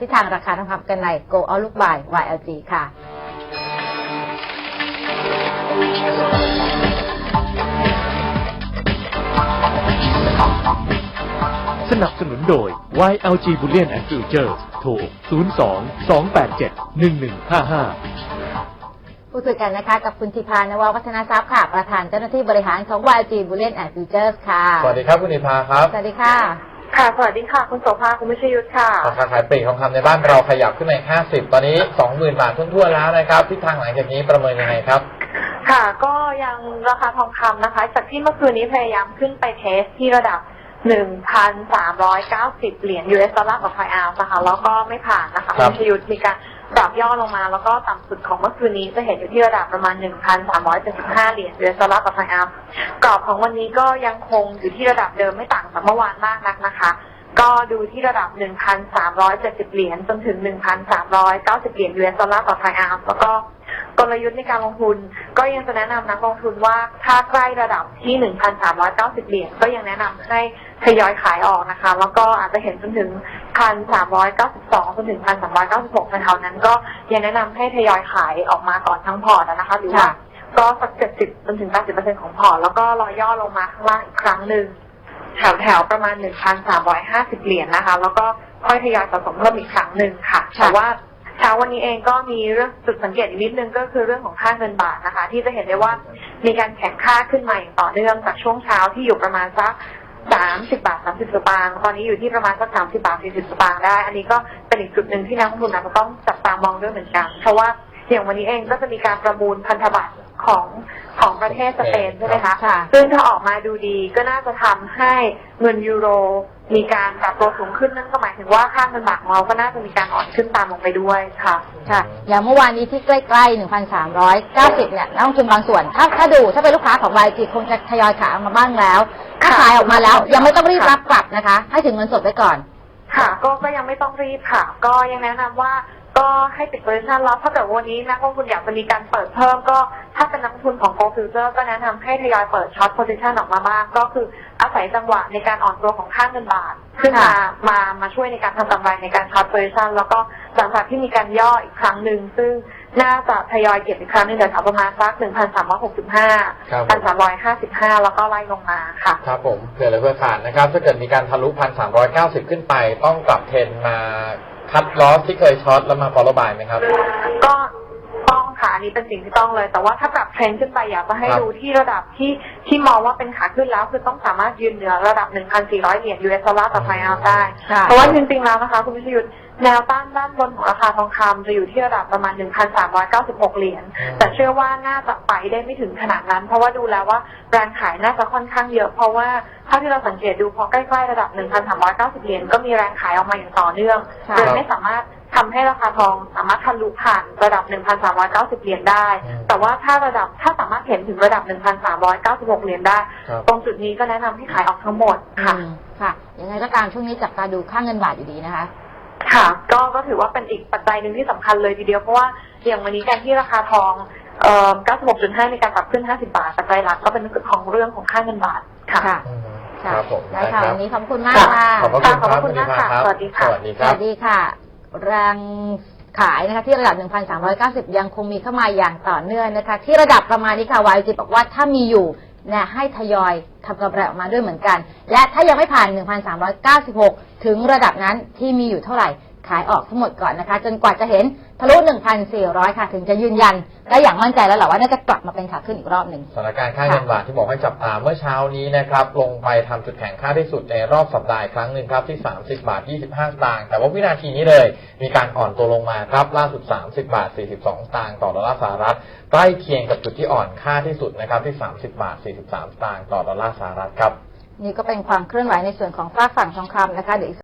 ที่ทางราคาทองคำกันใน Go All Look by YLG ค่ะสนับสนุนโดย YLG Bullion and Futures โทร 02 287 1155 ผู้สื่อกันนะคะกับคุณธิพานววัฒนทรัพย์ค่ะ ประธานเจ้าหน้าที่บริหารของ YLG Bullion and Futures ค่ะ สวัสดีครับคุณนิพาครับ สวัสดีค่ะ ค่ะ สวัสดีค่ะ คุณโสภาคุณวิชยุทธค่ะ ราคาขายปลีกทองคำในบ้านเราขยับขึ้นมาอีก50 ตอนนี้ 20,000 บาททั่วๆแล้วนะครับทิศทางหลังจากนี้ประเมินยังไงครับ ค่ะ ก็ยังราคาทองคำนะคะ จากที่เมื่อคืนนี้พยายามขึ้นไปเทสที่ระดับ 1,390เหรียญ US ดอลลาร์ต่อไทยออนซ์นะคะแล้วก็ไม่ผ่านนะคะครัคุบณชยุทธมีการปรับย่อลงมาแล้วก็ต่ำสุดของเมื่อคืนนี้จะเห็นอยู่ที่ระดับประมาณ 1,375 เหรียญ US ดอลลาร์ต่อไทยออนซ์กรอบของวันนี้ก็ยังคงอยู่ที่ระดับเดิมไม่ต่างจากเมื่อวานมากนักนะคะ ก็ดูที่ระดับ 1,370 เหรียญจนถึง 1,390 เหรียญ US ดอลลาร์ต่อไทยออนซ์แล้วก็ กลยุทธ์ในการลงทุน ก็ยังจะแนะนำนักลงทุนว่าถ้าใกล้ระดับที่ 1,390 เหรียญก็ยังแนะนำให้ทยอยขายออกนะคะ แล้วก็อาจจะเห็นจนถึง 1,392จนถึง 1,396แถวๆนั้นก็ยังแนะนำให้ทยอยขายออกมาก่อนทั้งพอร์ตนะคะหรือว่าค่ะก็สัก70จนถึง80%ของพอร์ตแล้วก็รอย่อลงมาข้างล่างอีกครั้งหนึ่งแถวแถวๆประมาณ1,350เหรียญนะคะ แล้วก็ค่อยทยอยสะสมเพิ่มอีกครั้งหนึ่งค่ะค่ะแต่ว่าเช้า วันนี้เองก็มีเรื่องจุดสังเกตอีกนิดนึงก็คือเรื่องของค่าเงินบาทนะคะ ที่จะเห็นได้ว่ามีการแข่งค่าขึ้นมาอย่างต่อเนื่องจากช่วงเช้าที่อยู่ประมาณสัก30บาท30สตางค์ตอนนี้อยู่ที่ประมาณสัก30บาท40สตางค์ได้ อันนี้ก็เป็นอีกจุดหนึ่งที่นักลงทุนอาจจะต้องจับตามองด้วยเหมือนกัน เพราะว่า อย่างวันนี้เองก็จะมีการประมูลพันธบัตรของของประเทศสเปนใช่ไหมคะค่ะซึ่งถ้าออกมาดูดีก็น่าจะทำให้เงินยูโรมีการปรับตัวสูงขึ้นนั่นก็หมายถึงว่าค่าเงินบาทของเราก็น่าจะมีการอ่อนขึ้นตามลงไปด้วยค่ะค่ะอย่างเมื่อวานนี้ที่ใกล้ๆ1,390เนี่ยนักลงทุนบางส่วน ถ้าถ้าดูถ้าเป็นลูกค้าของ YG คงจะทยอยขายออกมาบ้างแล้วถ้าขายออกมาแล้ว ยังไม่ต้องรีบรับกลับนะคะ ให้ถึงเงินสดไว้ก่อน ค่ะ ก็ก็ยังไม่ต้องรีบค่ะ ก็ยังแนะนำว่า ก็ให้ติดโพซิชันแล้วถ้าเกิดวันนี้นักลงทุนอยากจะมีการเปิดเพิ่ม ก็ถ้าเป็นนักลงทุนของ Gold Future ก็แนะนำให้ทยอยเปิดช็อตโพซิชันออกมาบ้างก็คืออาศัยจังหวะในการอ่อนตัวของค่าเงินบาท ขึ้นมาค่ะมามาช่วยในการทำกำไรในการช็อตโพซิชันแล้วก็หลังจากที่มีการย่ออีกครั้งหนึ่งซึ่งน่าจะทยอยเก็บอีกครั้งหนึ่งแถวๆประมาณสัก1,365ครับผม1,355แล้วก็ไล่ลงมาค่ะ ครับผมเผื่อเลยเพื่อขาดนะครับ ถ้าเกิดมีการทะลุพันสามร้อยเก้าสิบขึ้นไป ต้องปรับเทรนมา คัดลอสที่เคยช็อตแล้วมาฟอลโลบายไหมครับ ก็ ค่ะอันนี้เป็นสิ่งที่ต้องเลย แต่ว่าถ้าปรับเทรนด์ขึ้นไปอยากจะให้ครับดูที่ระดับที่ที่มองว่าเป็นขาขึ้นแล้ว คือต้องสามารถยืนเหนือระดับ 1,400 เหรียญ US ดอลลาร์ต่อไทยออนซ์ได้ค่ะเพราะว่าจริงๆแล้วนะคะคุณพิชยุทธ์แนวต้านด้านบนของราคาทองคำจะอยู่ที่ระดับประมาณ 1,396 เหรียญอืมแต่เชื่อว่าน่าจะไปได้ไม่ถึงขนาดนั้น เพราะว่าดูแล้วว่าแรงขายน่าจะค่อนข้างเยอะ เพราะว่าเท่าที่เราสังเกตดูพอใกล้ๆระดับ 1,390 เหรียญก็มีแรงขายออกมาอย่างต่อเนื่องค่ะโดยไม่สามารถ ทำให้ราคาทองสามารถทะลุผ่านระดับ 1,390 เหรียญได้อืมแต่ว่าถ้าระดับถ้าสามารถเห็นถึงระดับ 1,396 เหรียญได้ครับตรงจุดนี้ก็แนะนำให้ขายออกทั้งหมดค่ะอืมค่ะ ยังไงก็ตามช่วงนี้จับตาดูค่าเงินบาทอยู่ดีนะคะ ค่ะ ก็ก็ถือว่าเป็นอีกปัจจัยหนึ่งที่สำคัญเลยทีเดียวเพราะว่าอย่างวันนี้การที่ราคาทองเอ่อ96.5มีการปรับขึ้น 50 บาทปัจจัยหลักก็เป็นของเรื่องของค่าเงินบาทค่ะค่ะอืมค่ะครับผมได้ค่ะรับวันนี้ขอบคุณมากค่ะ ขอบพระคุณขอบพระคุณรับมากค่ะรับสวัสดีค่ะ สวัสดีสครัวับสดีค่ะ แรงขายนะคะที่ระดับ 1,390 ยังคงมีเข้ามาอย่างต่อเนื่องนะคะ ที่ระดับประมาณนี้ค่ะ YG บอกว่าถ้ามีอยู่นะให้ทยอยทำกำไรออกมาด้วยเหมือนกัน และถ้ายังไม่ผ่าน 1,396 ถึงระดับนั้นที่มีอยู่เท่าไหร่ ขายออกทั้งหมดก่อนนะคะ จนกว่าจะเห็นทะลุ 1,400 ค่ะ ถึงจะยืนยันได้อย่างมั่นใจแล้วแหละว่าน่าจะกลับมาเป็นขาขึ้นอีกรอบหนึ่งสถานการณ์ค่าเงินบาทที่บอกให้จับตาเมื่อเช้านี้นะครับ ลงไปทำจุดแข็งค่าที่สุดในรอบสัปดาห์อีกครั้งหนึ่งครับที่ 30 บาท 25สตางค์แต่ว่าวินาทีนี้เลย มีการอ่อนตัวลงมาครับล่าสุด 30 บาท 42สตางค์ต่อดอลลาร์สหรัฐใกล้เคียงกับจุดที่อ่อนค่าที่สุดนะครับที่ 30 บาท 43สตางค์ต่อดอลลาร์สหรัฐครับนี่ก็เป็นความเคลื่อนไหวในส่วนของฝากฝั่งทองคำนะคะเดี๋ยวอีก